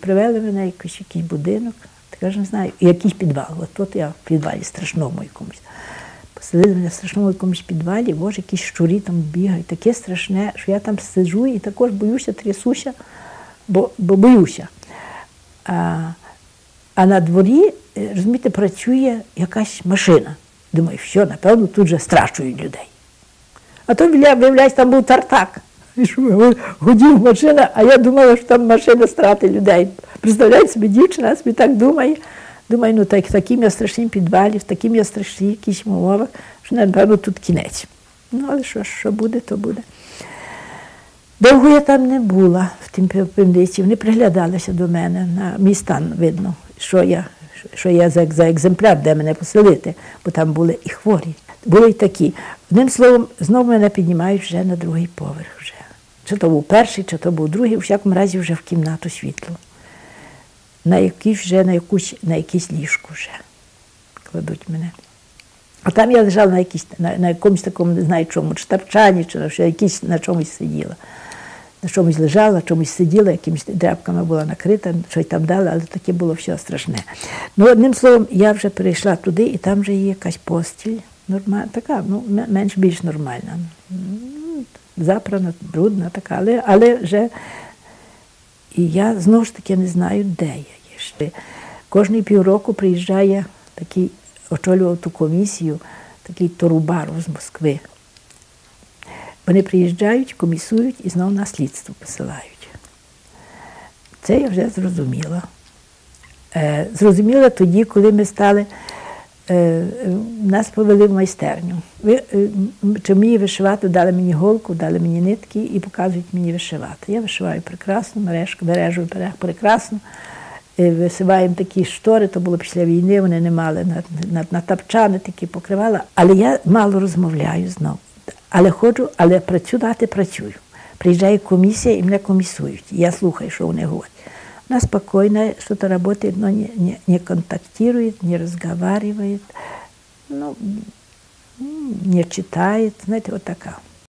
Привели мене якийсь, якийсь будинок, я ж не знаю, якийсь підвал. От тут я в підвалі страшному якомусь. Поселили мене в страшному якомусь підвалі, боже, якісь щурі там бігають, таке страшне, що я там сиджу і також боюся, трясуся, бо, бо боюся. А, а на дворі, е, розумієте, працює якась машина. Думаю, що, напевно, тут же страчують людей. А то, виявляється, там був тартак. Гудів машина, а я думала, що там машина страти людей. Представляєте собі, дівчина собі так думає. Думаю, ну так, в таким я страшнім підвалі, в таким я страшній якісь умовах, що, напевно, тут кінець. Ну, але що, що буде, то буде. Довго я там не була в тім півниці. Вони приглядалися до мене на мій стан, видно, що я, що я за, за екземпляр, де мене поселити, бо там були і хворі. Були й такі. Одним словом, знову мене піднімають вже на другий поверх. Вже. Чи то був перший, чи то був другий, у всякому разі вже в кімнату світло. На якийсь вже на якусь, на якесь ліжко вже кладуть мене. А там я лежала на, якійсь, на, на якомусь такому, не знаю чому, чи тапчані, чи на якісь, на чомусь сиділа. На чомусь лежала, чомусь сиділа, якимись дряпками була накрита, щось там дали, але таке було все страшне. Ну, одним словом, я вже перейшла туди, і там вже є якась постіль, нормальна, така, ну, менш-більш нормальна. Запрана, брудна така, але, але вже і я знову ж таки не знаю, де я є. ще. Кожні півроку приїжджає такий, очолював ту комісію, такий Торубаров з Москви. Вони приїжджають, комісують і знову на слідство посилають. Це я вже зрозуміла. Е, зрозуміла тоді, коли ми стали, нас повели в майстерню. Е, чи вмію вишивати, дали мені голку, дали мені нитки і показують мені вишивати. Я вишиваю прекрасно, мережку, бережу пере- прекрасно. Е, Висиваємо такі штори, то було після війни, вони не мали на, на, на тапчани такі покривала. Але я мало розмовляю знову. Але ходжу, але працювати працюю. Приїжджає комісія і мене комісують. Я слухаю, що вони говорять. Она спокойно что-то работает, но не, не, не контактирует, не разговаривает, ну, не читает, знаете, вот такая.